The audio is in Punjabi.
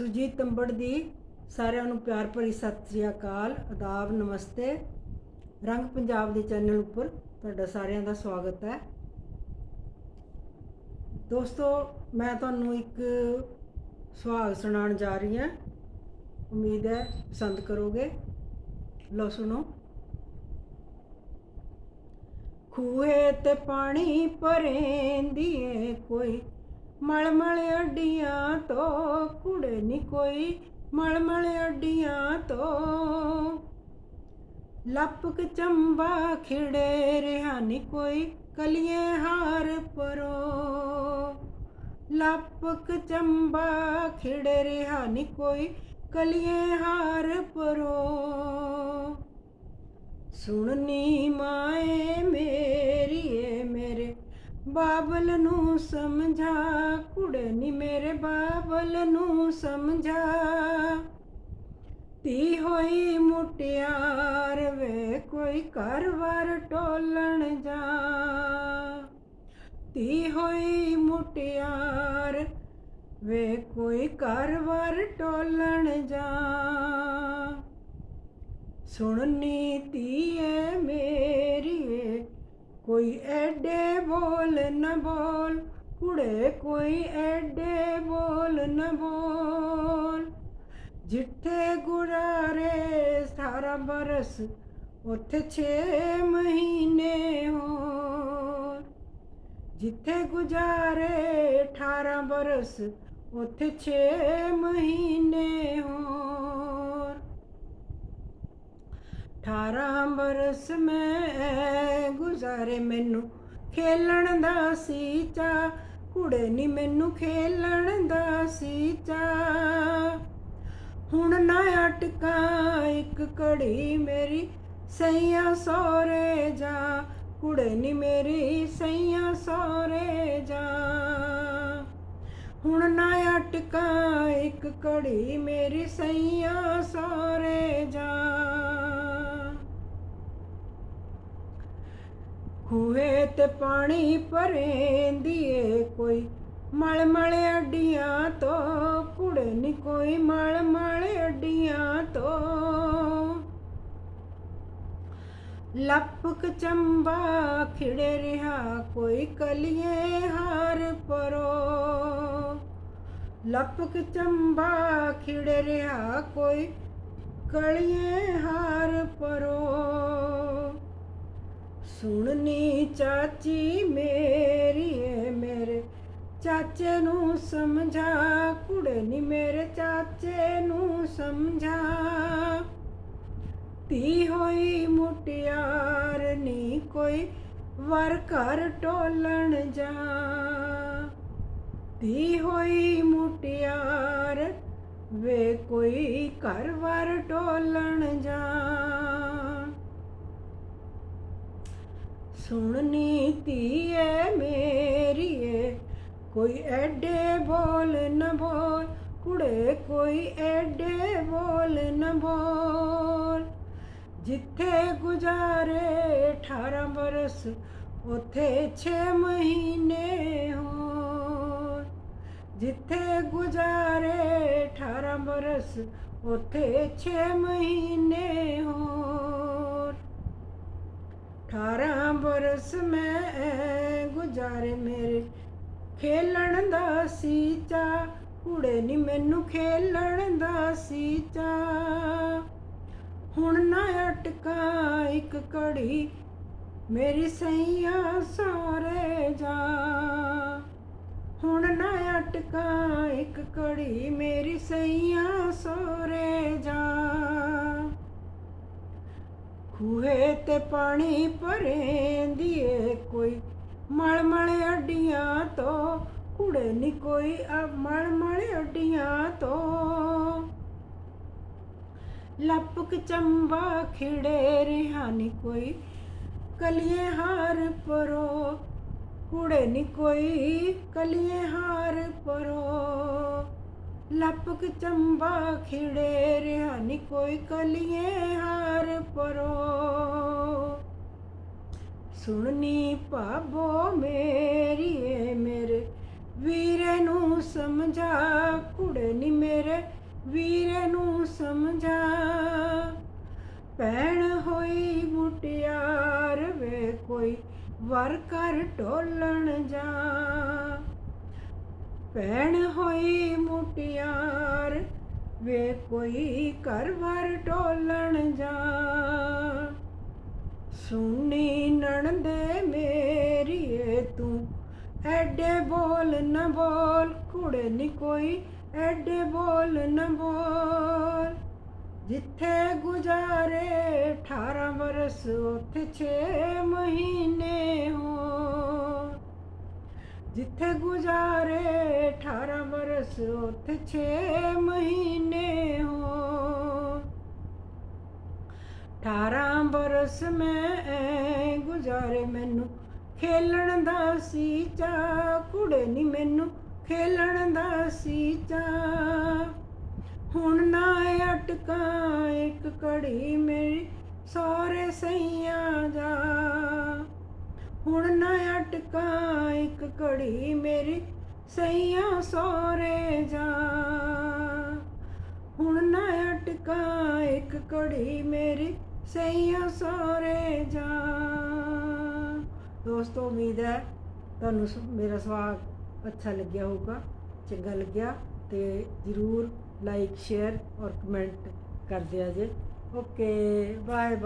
ਸੁਰਜੀਤ ਤੰਬੜ ਦੀ ਸਾਰਿਆਂ ਨੂੰ ਪਿਆਰ ਭਰੀ ਸਤਿ ਸ੍ਰੀ ਅਕਾਲ, ਆਦਾਬ, ਨਮਸਤੇ। ਰੰਗ ਪੰਜਾਬ ਦੇ ਚੈਨਲ ਉੱਪਰ ਤੁਹਾਡਾ ਸਾਰਿਆਂ ਦਾ ਸਵਾਗਤ ਹੈ। ਦੋਸਤੋ, ਮੈਂ ਤੁਹਾਨੂੰ ਇੱਕ ਸੁਹਾਗ ਸੁਣਾਉਣ ਜਾ ਰਹੀ ਹਾਂ। ਉਮੀਦ ਹੈ ਪਸੰਦ ਕਰੋਗੇ। ਲਓ ਸੁਣੋ। ਖੂਹੇ ਤੇ ਪਾਣੀ ਭਰੇਂਦੀ ਏ ਕੋਈ। ਮਲ ਮਲ ਅੱਡੀਆਂ ਤੋਂ ਕੁੜੇ ਨੀ ਕੋਈ ਮਲ ਮਲ ਅੱਡੀਆਂ ਤੋਂ। ਲੱਪਕ ਚੰਬਾ ਖਿੜੇ ਰਿਹਾ ਨੀ ਕੋਈ ਕਲੀਏ ਹਾਰ ਪਰੋ। ਲੱਪਕ ਚੰਬਾ ਖਿੜੇ ਰਿਹਾ ਨੀ ਕੋਈ ਕਲੀਏ ਹਾਰ ਪਰੋ। ਸੁਣਨੀ ਮਾਂ ਬਾਬਲ ਨੂੰ ਸਮਝਾ, ਕੁੜੇ ਨੀ ਮੇਰੇ ਬਾਬਲ ਨੂੰ ਸਮਝਾ। ਤੀ ਹੋਈ ਮੁਟਿਆਰ ਵੇ, ਕੋਈ ਘਰ ਵਰ ਟੋਲਣ ਜਾ। ਤੀ ਹੋਈ ਮੁਟਿਆਰ ਵੇ, ਕੋਈ ਘਰ ਵਰ ਟੋਲਣ ਜਾ। ਸੁਣਨੀ ਧੀਏ ਮੇਰੀ ਕੋਈ ਐਡੇ ਬੋਲ ਨਾ ਬੋਲ, ਕੁੜੇ ਕੋਈ ਐਡੇ ਬੋਲ ਨਾ ਬੋਲ। ਜਿੱਥੇ ਗੁਰਾਰੇ 18 ਬਰਸ, ਉੱਥੇ 6 ਮਹੀਨੇ ਹੋ ਜਿੱਥੇ ਗੁਜ਼ਾਰੇ 18 ਬਰਸ, ਉੱਥੇ 6 ਮਹੀਨੇ ਹੋ 18 ਬਰਸ ਮੈਂ ਗੁਜ਼ਾਰੇ ਮੈਨੂੰ ਖੇਲਣ ਦਾ ਸੀ ਚਾ ਕੁੜੇ ਨੀ ਮੈਨੂੰ ਖੇਲਣ ਦਾ ਸੀ ਚਾ ਹੁਣ ਨਾ ਅਟਕਾਂ ਇੱਕ ਘੜੀ ਮੇਰੀ ਸਈਆ ਸੋਰੇ ਜਾ। ਕੁੜੇ ਨੀ ਮੇਰੀ ਸਈਆ ਸੋਰੇ ਜਾ। ਹੁਣ ਨਾ ਅਟਕਾਂ ਇੱਕ ਘੜੀ ਮੇਰੀ ਸਈਆ ਸੋਰੇ ਜਾ। ਖੂਹੇ ਤੇ ਪਾਣੀ ਭਰੇਂਦੀ ਏ ਕੋਈ। ਮਲ ਮਲ ਅੱਡੀਆਂ ਤੋਂ ਕੁੜੇ ਨਹੀਂ ਕੋਈ ਮਲ ਮਲ ਅੱਡੀਆਂ ਤੋਂ। ਲੱਪਕ ਚੰਬਾ ਖਿੜੇ ਰਿਹਾ ਕੋਈ ਕਲੀਏ ਹਾਰ ਪਰੋ। ਲੱਪਕ ਚੰਬਾ ਖਿੜੇ ਰਿਹਾ ਕੋਈ ਕਲੀਏ ਹਾਰ ਪਰੋ। ਸੁਣਨੀ ਚਾਚੀ ਮੇਰੀ ਮੇਰੇ। ਚਾਚੇ ਨੂੰ ਸਮਝਾ ਕੁੜੇ ਨੀ ਮੇਰੇ ਚਾਚੇ ਨੂੰ ਸਮਝਾ। ਤੀ ਹੋਈ ਮੁਟਿਆਰ ਨੀ ਕੋਈ, ਵਰ ਘਰ ਟੋਲਣ ਜਾ। ਤੀ ਹੋਈ ਮੁਟਿਆਰ ਵੇ ਕੋਈ ਘਰ ਵਰ ਟੋਲਣ ਜਾ। ਸੁਣਨੀ ਧੀਏ ਮੇਰੀ ਕੋਈ ਐਡੇ ਬੋਲ ਨਾ ਬੋਲ, ਕੁੜੇ ਕੋਈ ਐਡੇ ਬੋਲ ਨਾ ਬੋਲ। ਜਿੱਥੇ ਗੁਜ਼ਾਰੇ 18 ਬਰਸ, ਉਥੇ 6 ਮਹੀਨੇ ਹੋਰ। ਜਿੱਥੇ ਗੁਜ਼ਾਰੇ 18 ਬਰਸ, ਉਥੇ 6 ਮਹੀਨੇ ਹੋਰ। 18 ਬਰਸ ਮੈਂ ਗੁਜ਼ਾਰੇ ਮੇਰੇ। ਖੇਲਣ ਦਾ ਸੀਚਾ, ਕੁੜੇ ਨੀ ਮੈਨੂੰ ਖੇਲਣ ਦਾ ਸੀਚਾ। ਹੁਣ ਨਾ ਅਟਕਾ ਇੱਕ ਘੜੀ, ਮੇਰੀ ਸਈਆ ਸਾਰੇ ਜਾ। ਹੁਣ ਨਾ ਅਟਕਾ ਇੱਕ ਘੜੀ, ਮੇਰੀ ਸਈਆ ਸੋਰੇ ਜਾ। ਖੂਹੇ ਤੇ ਪਾਣੀ ਭਰੇਂਦੀ ਏ ਕੋਈ। ਮਲ ਮਲ ਅੱਡੀਆਂ ਤੋਂ ਕੁੜੇ ਨੀ ਕੋਈ ਆ ਮਲ ਮਲ ਅੱਡੀਆਂ ਤੋਂ। ਲਪਕ ਚੰਬਾ ਖਿੜੇ ਰਿਹਾ ਨੀ ਕੋਈ। ਕਲੀਏ ਹਾਰ ਪਰੋ ਕੁੜੇ ਨੀ ਕੋਈ ਕਲੀਏ ਹਾਰ ਪਰੋ। ਲਪਕ ਚੰਬਾ ਖਿੜੇ ਰਿਹਾ ਨੀ ਕੋਈ ਕਲੀਏ ਹਾਰ ਪਰੋ। ਸੁਣਨੀ ਭਾਬੋ ਮੇਰੀ, ਏ ਮੇਰੇ ਵੀਰੇ ਨੂੰ ਸਮਝਾ, ਕੁੜੇ ਨੀ ਮੇਰੇ ਵੀਰੇ ਨੂੰ ਸਮਝਾ। ਭੈਣ ਹੋਈ ਮੁਟਿਆਰ ਵੇ ਕੋਈ ਵਰ ਕਰ ਢੋਲਣ ਜਾ। ਭੈਣ ਹੋਈ ਮੁਟਿਆਰ, ਵੇ ਕੋਈ ਘਰ ਵਰ ਢੋਲਣ ਜਾ। ਸੁਣੀ ਨਣਦੇ ਮੇਰੀਏ ਤੂੰ, ਐਡੇ ਬੋਲ ਨਾ ਬੋਲ, ਕੁੜੇ ਨੀ ਕੋਈ ਐਡੇ ਬੋਲ ਨਾ ਬੋਲ। ਜਿੱਥੇ ਗੁਜ਼ਾਰੇ 18 ਬਰਸ ਉੱਥੇ 6 ਮਹੀਨੇ ਹੋ ਜਿੱਥੇ ਗੁਜ਼ਾਰੇ 18 ਬਰਸ, ਉੱਥੇ 6 ਮਹੀਨੇ ਹੋ 18 ਬਰਸ ਮੈਂ ਗੁਜ਼ਾਰੇ ਮੈਨੂੰ ਖੇਲਣ ਦਾ ਸੀ ਚਾ ਕੁੜੇ ਨੀ ਮੈਨੂੰ ਖੇਲਣ ਦਾ ਸੀ ਚਾ ਹੁਣ ਨਾ ਅਟਕਾਂ, ਇੱਕ ਘੜੀ ਮੇਰੀ ਸੋਰੇ ਸਈਆਂ ਜਾ ਹੁਣ ਨਾ ਅਟਕਾਂ ਇੱਕ ਘੜੀ ਮੇਰੀ ਸਈਆਂ ਸੋਰੇ ਜਾ। ਹੁਣ ਨਾ ਅਟਕਾਂ ਇੱਕ ਘੜੀ ਮੇਰੀ ਸਈਆਂ ਸੋਰੇ ਜਾ। ਦੋਸਤੋ, ਉਮੀਦ ਹੈ ਤੁਹਾਨੂੰ ਮੇਰਾ ਸਵਾਗ ਅੱਛਾ ਲੱਗਿਆ ਹੋਊਗਾ, ਚੰਗਾ ਲੱਗਿਆ ਤੇ ਜਰੂਰ ਲਾਈਕ ਸ਼ੇਅਰ ਔਰ ਕਮੈਂਟ ਕਰ ਦਿਆ ਜੇ। Okay bye bye